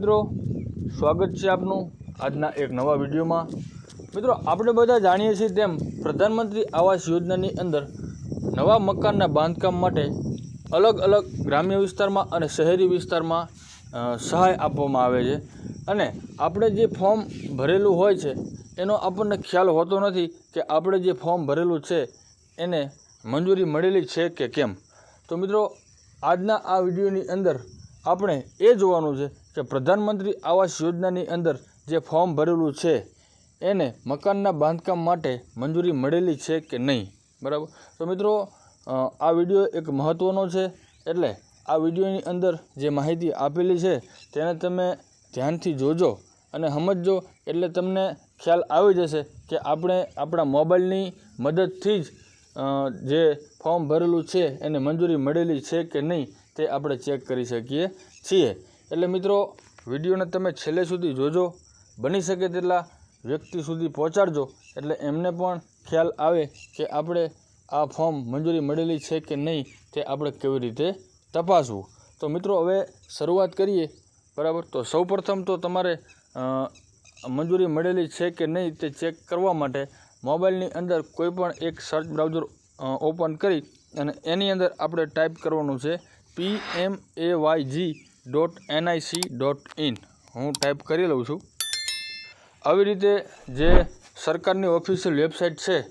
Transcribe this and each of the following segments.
મિત્રો, સ્વાગત છે આપનું આજના એક નવા વિડીયોમાં. મિત્રો, આપણે બધા જાણીએ છીએ તેમ પ્રધાનમંત્રી આવાસ યોજનાની અંદર નવા મકાનના બાંધકામ માટે અલગ અલગ ગ્રામ્ય વિસ્તારમાં અને શહેરી વિસ્તારમાં સહાય આપવામાં આવે છે. અને આપણે જે ફોર્મ ભરેલું હોય છે, એનો આપણને ખ્યાલ હોતો નથી કે આપણે જે ફોર્મ ભરેલું છે, એને મંજૂરી મળેલી છે કે કેમ. તો મિત્રો, આજના આ વિડીયોની અંદર આપણે એ જોવાનું છે કે પ્રધાનમંત્રી આવાસ યોજનાની અંદર જે ફોર્મ ભરેલું છે, એને મકાનના બાંધકામ માટે મંજૂરી મળેલી છે કે નહીં? બરાબર? તો મિત્રો આ વીડિયો એક મહત્ત્વનો છે. એટલે આ વિડીયોની અંદર જે માહિતી આપેલી છે, તેને તમે ધ્યાનથી જોજો અને સમજજો. એટલે તમને ખ્યાલ આવી જશે કે આપણે આપણા મોબાઈલની મદદથી જ જે ફોર્મ ભરેલું છે, એને મંજૂરી મળેલી છે કે નહીં, તે આપણે ચેક કરી શકીએ છીએ. એટલે મિત્રો, વિડીયોને તમે છેલ્લે સુધી જોજો, બની શકે તેટલા વ્યક્તિ સુધી પહોંચાડજો. એટલે એમને પણ ખ્યાલ આવે કે આપણે આ ફોર્મ મંજૂરી મળેલી છે કે નહીં તે આપણે કેવી રીતે તપાસવું. તો મિત્રો, હવે શરૂઆત કરીએ. બરાબર? તો સૌપ્રથમ તો તમારે મંજૂરી મળેલી છે કે નહીં તે ચેક કરવા માટે મોબાઈલની અંદર કોઈપણ એક સર્ચ બ્રાઉઝર ઓપન કરી અને એની અંદર આપણે ટાઈપ કરવાનું છે P M A Y G dot NIC dot in હું ટાઈપ કરી લઉં છું. આવી રીતે જે સરકારની ઓફિશિયલ વેબસાઇટ છે,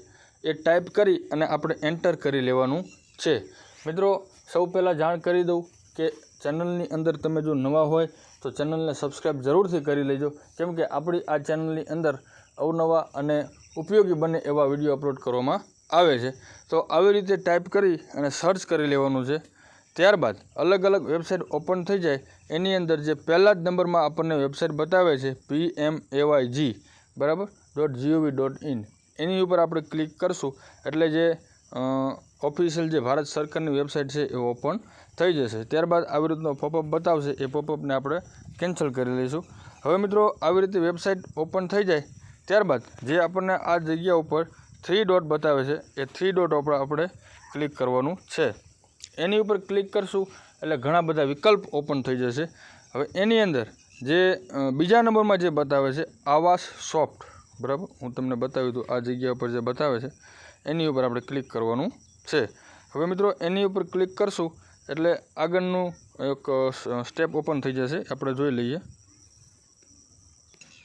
એ ટાઈપ કરી અને આપણે એન્ટર કરી લેવાનું છે. મિત્રો, સૌ પહેલાં જાણ કરી દઉં કે ચેનલની અંદર તમે જો નવા હોય, તો ચેનલને સબસ્ક્રાઈબ જરૂરથી કરી લેજો. કેમ કે આપણી આ ચેનલની અંદર અવનવા અને ઉપયોગી બને એવા વીડિયો અપલોડ કરવામાં આવે છે. તો આવી રીતે ટાઈપ કરી અને સર્ચ કરી લેવાનું છે. ત્યારબાદ અલગ અલગ વેબસાઇટ ઓપન થઈ જાય, એની અંદર જે પહેલા જ નંબરમાં આપણને વેબસાઇટ બતાવે છે પી એમ એવાય જી બરાબર? Dot G O V dot in એની ઉપર આપણે ક્લિક કરશું, એટલે જે ઓફિશિયલ જે ભારત સરકારની વેબસાઇટ છે, એ ઓપન થઈ જશે. ત્યારબાદ આવી રીતનો પોપઅપ બતાવશે, એ પોપઅપને આપણે કેન્સલ કરી લઈશું. હવે મિત્રો, આવી રીતે વેબસાઇટ ઓપન થઈ જાય, ત્યારબાદ જે આપણને આ જગ્યા ઉપર થ્રી ડોટ બતાવે છે, એ થ્રી ડોટ ઉપર આપણે ક્લિક કરવાનું છે. એની ઉપર ક્લિક કરશું, એટલે ઘણા બધા વિકલ્પ ઓપન થઈ જશે. હવે એની અંદર જે બીજા નંબરમાં જે બતાવે છે, આવાસ સોફ્ટ, બરાબર? હું તમને બતાવ્યું હતું, આ જગ્યા ઉપર જે બતાવે છે, એની ઉપર આપણે ક્લિક કરવાનું છે. હવે મિત્રો, એની ઉપર ક્લિક કરશું, એટલે આગળનું એક સ્ટેપ ઓપન થઈ જશે. આપણે જોઈ લઈએ.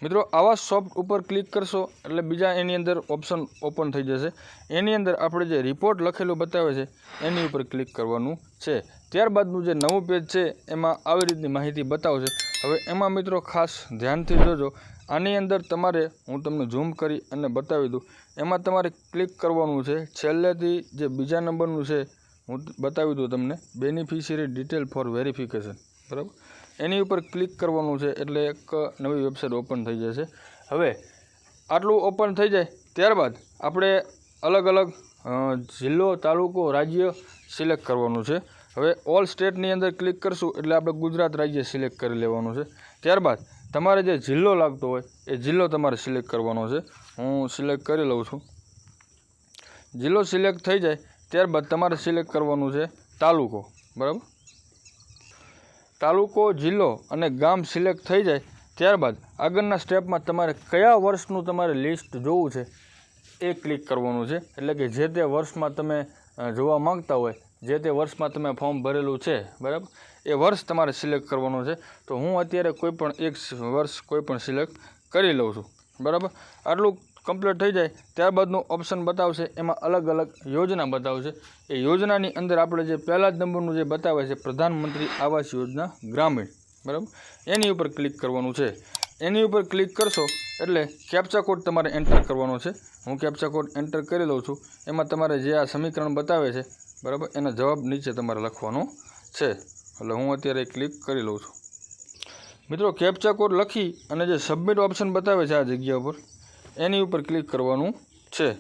મિત્રો, આવા સોફ્ટ ઉપર ક્લિક કરશો એટલે બીજા એની અંદર ઓપ્શન ઓપન થઈ જશે. એની અંદર આપણે જે રિપોર્ટ લખેલું બતાવે છે, એની ઉપર ક્લિક કરવાનું છે. ત્યારબાદનું જે નવું પેજ છે, એમાં આવી રીતની માહિતી બતાવશે. હવે એમાં મિત્રો ખાસ ધ્યાનથી જોજો, આની અંદર તમારે, હું તમને ઝૂમ કરી અને બતાવી દઉં. એમાં તમારે ક્લિક કરવાનું છે, છેલ્લેથી જે બીજા નંબરનું છે, હું બતાવી દઉં તમને બેનિફિશિયરી ડિટેલ ફોર વેરિફિકેશન બરાબર? એની ઉપર ક્લિક કરવાનું છે એટલે એક નવી વેબસાઇટ ઓપન થઈ જશે. હવે આટલું ઓપન થઈ જાય ત્યારબાદ આપણે અલગ અલગ જિલ્લો, તાલુકો, રાજ્ય સિલેક્ટ કરવાનું છે. હવે ઓલ સ્ટેટની અંદર ક્લિક કરશું એટલે આપણે ગુજરાત રાજ્ય સિલેક્ટ કરી લેવાનું છે. ત્યારબાદ તમારે જે જિલ્લો લાગતો હોય એ જિલ્લો તમારે સિલેક્ટ કરવાનો છે. હું સિલેક્ટ કરી લઉં છું. જિલ્લો સિલેક્ટ થઈ જાય ત્યારબાદ તમારે સિલેક્ટ કરવાનું છે તાલુકો. બરાબર? તાલુકો, જિલ્લો અને ગામ સિલેક્ટ થઈ જાય, ત્યારબાદ આગળના સ્ટેપમાં તમારે કયા વર્ષનું તમારે લિસ્ટ જોવું છે એ ક્લિક કરવાનું છે. એટલે કે જે તે વર્ષમાં તમે જોવા માંગતા હોય, જે તે વર્ષમાં તમે ફોર્મ ભરેલું છે, બરાબર? એ વર્ષ તમારે સિલેક્ટ કરવાનું છે. તો હું અત્યારે કોઈ પણ એક વર્ષ કોઈપણ સિલેક્ટ કરી લઉં છું, બરાબર? આટલું કમ્પ્લીટ થઈ જાય, ત્યારબાદનું ઓપ્શન બતાવશે, એમાં અલગ અલગ યોજના બતાવશે. એ યોજનાની અંદર આપણે જે પહેલા જ નંબરનું જે બતાવે છે, પ્રધાનમંત્રી આવાસ યોજના ગ્રામીણ, બરાબર? એની ઉપર ક્લિક કરવાનું છે. એની ઉપર ક્લિક કરશો, એટલે કેપ્ચા કોડ તમારે એન્ટર કરવાનો છે. હું કેપ્ચા કોડ એન્ટર કરી લઉં છું. એમાં તમારે જે આ સમીકરણ બતાવે છે, બરાબર? એના જવાબ નીચે તમારે લખવાનો છે. એટલે હું અત્યારે ક્લિક કરી લઉં છું. મિત્રો કેપ્ચા કોડ લખી અને જે સબમિટ ઓપ્શન બતાવે છે આ જગ્યા ઉપર એની ઉપર ક્લિક કરવાનું છે.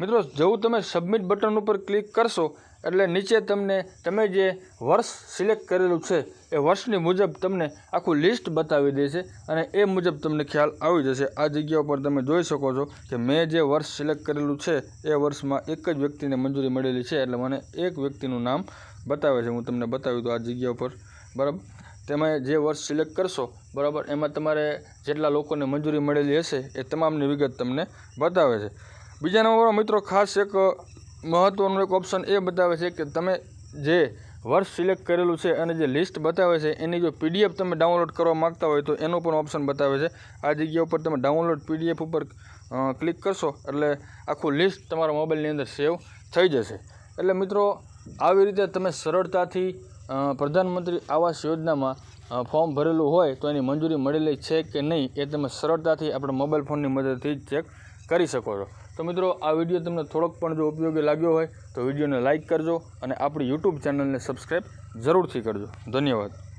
મિત્રો, જેવું તમે સબમિટ બટન ઉપર ક્લિક કરશો, એટલે નીચે તમને, તમે જે વર્ષ સિલેક્ટ કરેલું છે, એ વર્ષની મુજબ તમને આખું લિસ્ટ બતાવી દેશે અને એ મુજબ તમને ખ્યાલ આવી જશે. આ જગ્યા ઉપર તમે જોઈ શકો છો કે મેં જે વર્ષ સિલેક્ટ કરેલું છે, એ વર્ષમાં એક જ વ્યક્તિને મંજૂરી મળેલી છે, એટલે મને એક વ્યક્તિનું નામ બતાવે છે. હું તમને બતાવી દઉં આ જગ્યા ઉપર, બરાબર? તેમાં જે વર્ષ સિલેક્ટ કરશો, બરાબર, એમાં તમારે જેટલા લોકોને મંજૂરી મળેલી હશે, એ તમામની વિગત તમને બતાવે છે. બીજા નંબરમાં મિત્રો ખાસ એક મહત્ત્વનું એક ઓપ્શન એ બતાવે છે કે તમે જે વર્ષ સિલેક્ટ કરેલું છે અને જે લિસ્ટ બતાવે છે, એની જો પીડીએફ તમે ડાઉનલોડ કરવા માગતા હોય તો એનો પણ ઓપ્શન બતાવે છે. આ જગ્યા ઉપર તમે ડાઉનલોડ પીડીએફ ઉપર ક્લિક કરશો, એટલે આખું લિસ્ટ તમારા મોબાઈલની અંદર સેવ થઈ જશે. એટલે મિત્રો, આવી રીતે તમે સરળતાથી પ્રધાનમંત્રી આવાસ યોજનામાં ફોર્મ ભરેલું હોય તો એની મંજૂરી મળેલી છે કે નહીં એ તમે સરળતાથી આપણા મોબાઈલ ફોનની મદદથી ચેક કરી શકો છો. તો મિત્રો, આ વીડિયો તમને થોડોક પણ જો ઉપયોગી લાગ્યો હોય તો વિડીયોને લાઇક કરજો અને આપણી યુટ્યુબ ચેનલને સબસ્ક્રાઈબ જરૂરથી કરજો. ધન્યવાદ.